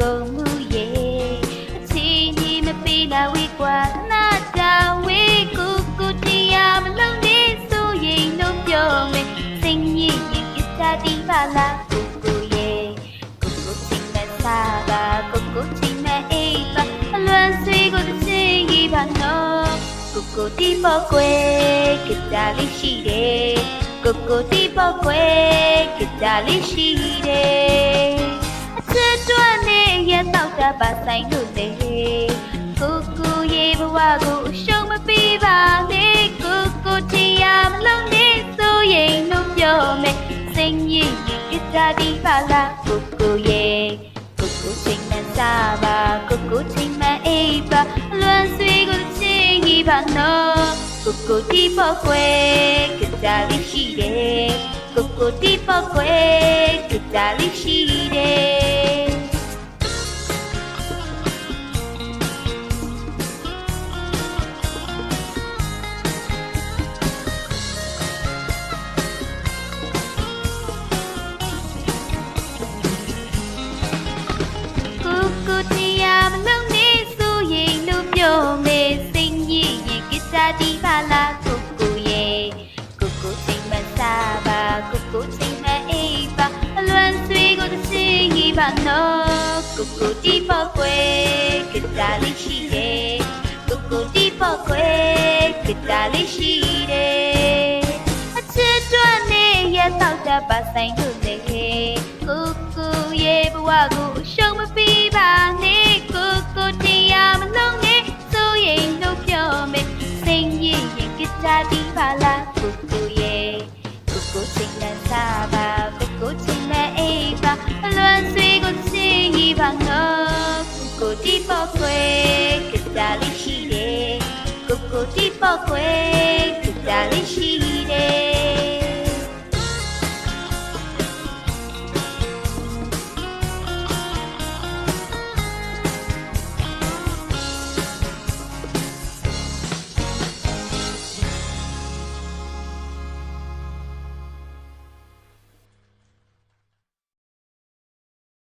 လေးမကုန်ဘူးရဲ့အချင်းကြီးမပေးလာဝေးကွာနာတာဝေးကိုကိုတရားမလုံးနဲ့ဆိုရင်တော့ပြောမယ်စိတ်ညစ်ရင်ကိစ္စဒီပါလားကိုကိုရဲ့ကိုကိုချင်းနဲ့စားပါကိုကိုချင်းနဲ့အိပ်ပါအလွန်ဆွေးကိုတစ်ချင်းကြီးပါနော်ကိုကိုဒီပေါ့ကွယ်ကိစ္စလေးရှိတယ်ကိုကိုဒီပေါ့ကွယ်ကိစ္စလေးရှိတယ် ပါဆိုင်လို့လေကိုကိုရေဘဝကိုအရှုံးမပေးပါနဲ့ကိုကိုတရားမလုံးနဲ့ဆိုရင်တော့ပြောမယ်စိတ်ညစ်ရင်ကြတာဒီပါလားကိုကိုရေကိုကိုချိန်မှစားပါကိုကိုချိန်မှအိပ်ပါအလွန်ဆွေးကိုချင်းကြီးပါနော်ကိုကိုဒီပေါ့ကွယ်ကြတာလေးရှိတယ်ကိုကိုဒီပေါ့ကွယ်ကြတာလေးရှိတယ် စင်းကြီးပါနော်ကိုကိုဒီပေါ့ကွယ်ကိစ္စလေးရှိတယ်ကိုကိုဒီပေါ့ကွ ကိုတီပေါခွဲကစားလေးရှိတယ်ကိုကိုတီပေါခွဲကစားလေးရှိတယ်